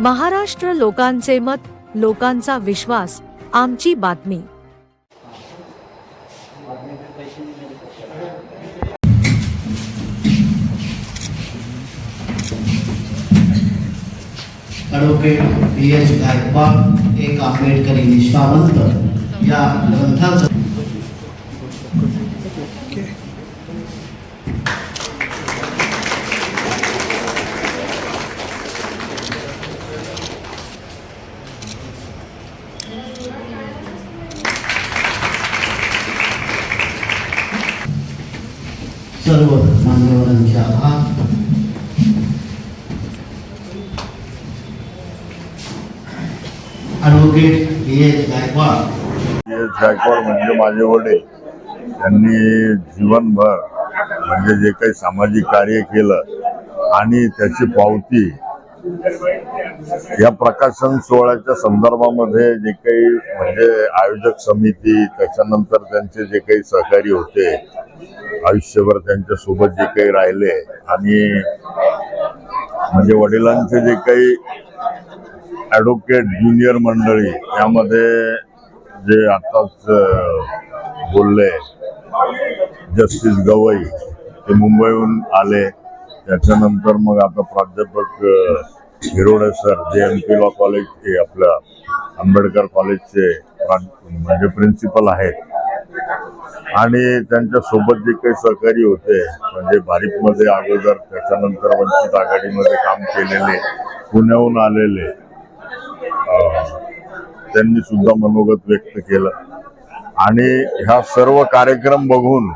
महाराष्ट्र लोकांचे मत लोकांचा विश्वास आमची बातमी. ॲडव्होकेट बी एच गायकवाड एक आंबेडकरी निष्ठावंत या ग्रंथाचं सर्व मान्यवरांचे आभार. ॲडव्होकेट गायकवाड. गायकवाड म्हणजे माझे वडील. त्यांनी जीवनभर म्हणजे जे काही सामाजिक कार्य केलं आणि त्याची पावती या प्रकाशन सोहळ्याच्या संदर्भामध्ये जे काही म्हणजे आयोजक समिती त्याच्यानंतर त्यांचे जे काही सहकारी होते आयुष्यभर त्यांच्यासोबत जे काही राहिले आणि म्हणजे वडिलांचे जे काही ॲडव्होकेट ज्युनियर मंडळी यामध्ये जे आताच बोलले जस्टिस गवई ते मुंबईहून आले. त्याच्यानंतर मग आता प्राध्यापक Hirode sir J M P law college हे आपल्या आंबेडकर कॉलेजचे प्रा- म्हणजे प्रिन्सिपल आहेत. आणि त्यांच्यासोबत जे काही सहकारी होते म्हणजे भारिपमध्ये अगोदर त्याच्यानंतर वंचित आघाडीमध्ये काम केलेले पुण्याहून आलेले त्यांनी सुद्धा मनोगत व्यक्त केलं. आणि ह्या सर्व कार्यक्रम बघून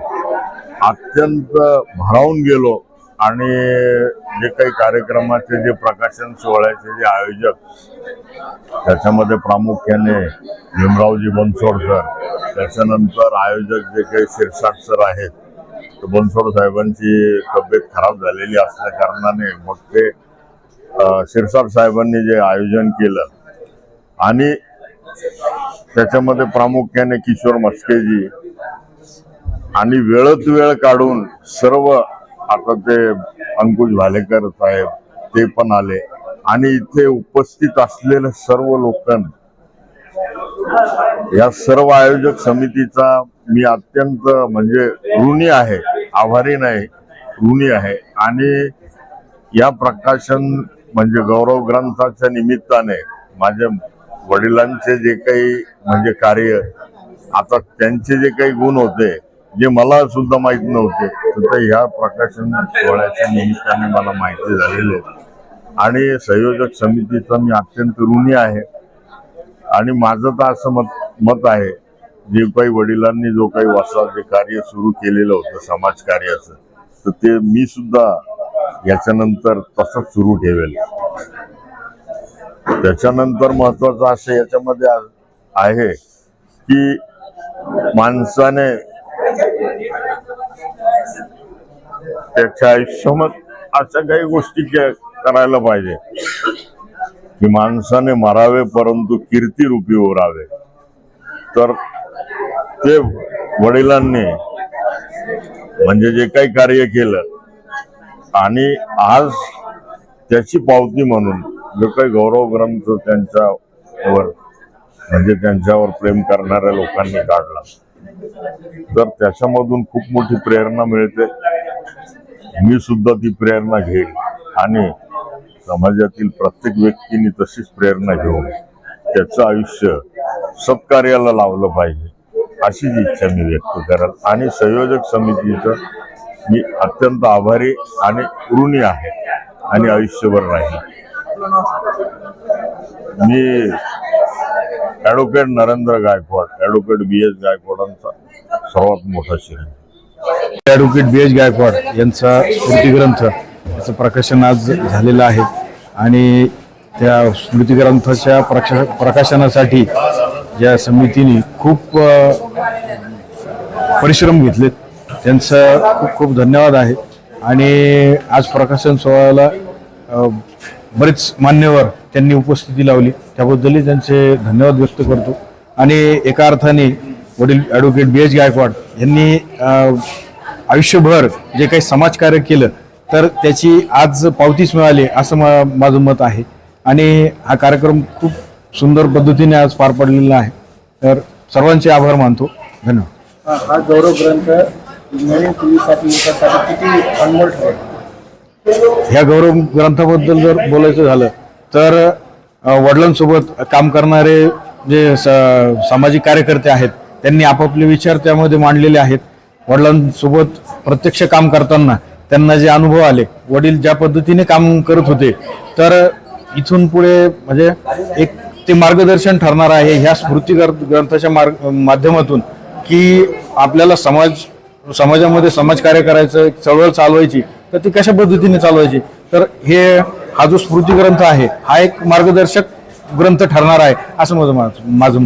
अत्यंत भरावून गेलो. आणि जे काही कार्यक्रमाचे जे प्रकाशन सोहळ्याचे जे आयोजक त्याच्यामध्ये प्रामुख्याने भीमरावजी बनसोडकर त्याच्यानंतर आयोजक जे काही शिरसाट सर आहेत तर बनसोड साहेबांची तब्येत खराब झालेली असल्या कारणाने मग ते शिरसाट साहेबांनी जे आयोजन केलं आणि त्याच्यामध्ये प्रामुख्याने किशोर मस्केजी आणि वेळत वेळ काढून सर्व आता ते अंकुश भालेकर साहेब ते पण आले. आणि इथे उपस्थित असलेले सर्व लोक या सर्व आयोजक समितीचा मी अत्यंत म्हणजे ऋणी आहे आभारी नाही ऋणी आहे. आणि या प्रकाशन म्हणजे गौरव ग्रंथाच्या निमित्ताने माझ्या वडिलांचे जे काही म्हणजे कार्य आता त्यांचे जे काही गुण होते जे मला सुद्धा माहीत नव्हते तर ते ह्या प्रकाशन सोहळ्याच्या निमित्ताने मला माहिती झालेली आहे. आणि संयोजक समितीचा मी अत्यंत ऋणी आहे. आणि माझं तर असं मत मत आहे जे काही वडिलांनी जो काही वसाचे कार्य सुरू केलेलं होतं समाज कार्याचं तर ते मी सुद्धा याच्यानंतर तसंच सुरू ठेवेल. त्याच्यानंतर महत्वाचं असं याच्यामध्ये आहे की माणसाने त्याच्या आयुष्यामध्ये अशा काही गोष्टी के- करायला पाहिजे. की माणसाने मरावे परंतु कीर्ती रूपी ओरावे. तर ते वडिलांनी म्हणजे जे काही कार्य केलं आणि आज त्याची पावती म्हणून जो काही गौरव ग्रंथ त्यांच्यावर म्हणजे त्यांच्यावर प्रेम करणाऱ्या लोकांनी काढला. तर त्याच्यामधून खूप मोठी प्रेरणा मिळते. मी सुद्धा ती प्रेरणा घेईल आणि समाजातील प्रत्येक व्यक्तीने तशीच प्रेरणा घेऊन त्याचं आयुष्य सत्कार्याला लावलं पाहिजे अशीच इच्छा मी व्यक्त कराल. आणि संयोजक समितीचं मी अत्यंत आभारी आणि ऋणी आहे आणि आयुष्यभर राहील मी advocate Narendra Gaikwad advocate B S गायकवाडांचा सर्वात मोठा श्रेणी ॲडव्होकेट बी एच गायकवाड यांचा स्मृतिग्रंथ याचं प्रकाशन आज झालेलं आहे. आणि त्या स्मृतिग्रंथाच्या प्रकाश प्रकाशनासाठी या समितीने खूप परिश्रम घेतलेत त्यांचं खूप खूप धन्यवाद आहे. आणि आज प्रकाशन सोहळ्याला बरेच मान्यवर त्यांनी उपस्थिती लावली. त्याबद्दलही त्यांचे धन्यवाद व्यक्त करतो. आणि एका अर्थाने वडील ॲडव्होकेट बी एच गायकवाड यांनी आयुष्यभर जे काही समाजकार्य केलं तर त्याची आज पावतीच मिळाली असं मा माझं मत आहे. आणि हा कार्यक्रम खूप सुंदर पद्धतीने आज पार पडलेला आहे. तर सर्वांचे आभार मानतो. धन्यवाद. हा गौरव ग्रंथ किती अनमोल ह्या गौरव ग्रंथाबद्दल जर बोलायचं झालं तर वडिलांसोबत काम करणारे जे सामाजिक कार्यकर्ते आहेत त्यांनी आपापले विचार त्यामध्ये मांडलेले आहेत. वडिलांसोबत प्रत्यक्ष काम करताना त्यांना जे अनुभव आले वडील ज्या पद्धतीने काम करत होते तर इथून पुढे म्हणजे एक ते मार्गदर्शन ठरणार आहे ह्या स्मृती ग्रंथाच्या मार्ग माध्यमातून की आपल्याला समाज समाजामध्ये समाजकार्य करायचं एक चळवळ चालवायची तर ती कशा पद्धतीने चालवायची? तर हे हा जो स्मृती ग्रंथ आहे हा एक मार्गदर्शक ग्रंथ ठरणार आहे असं माझं माझं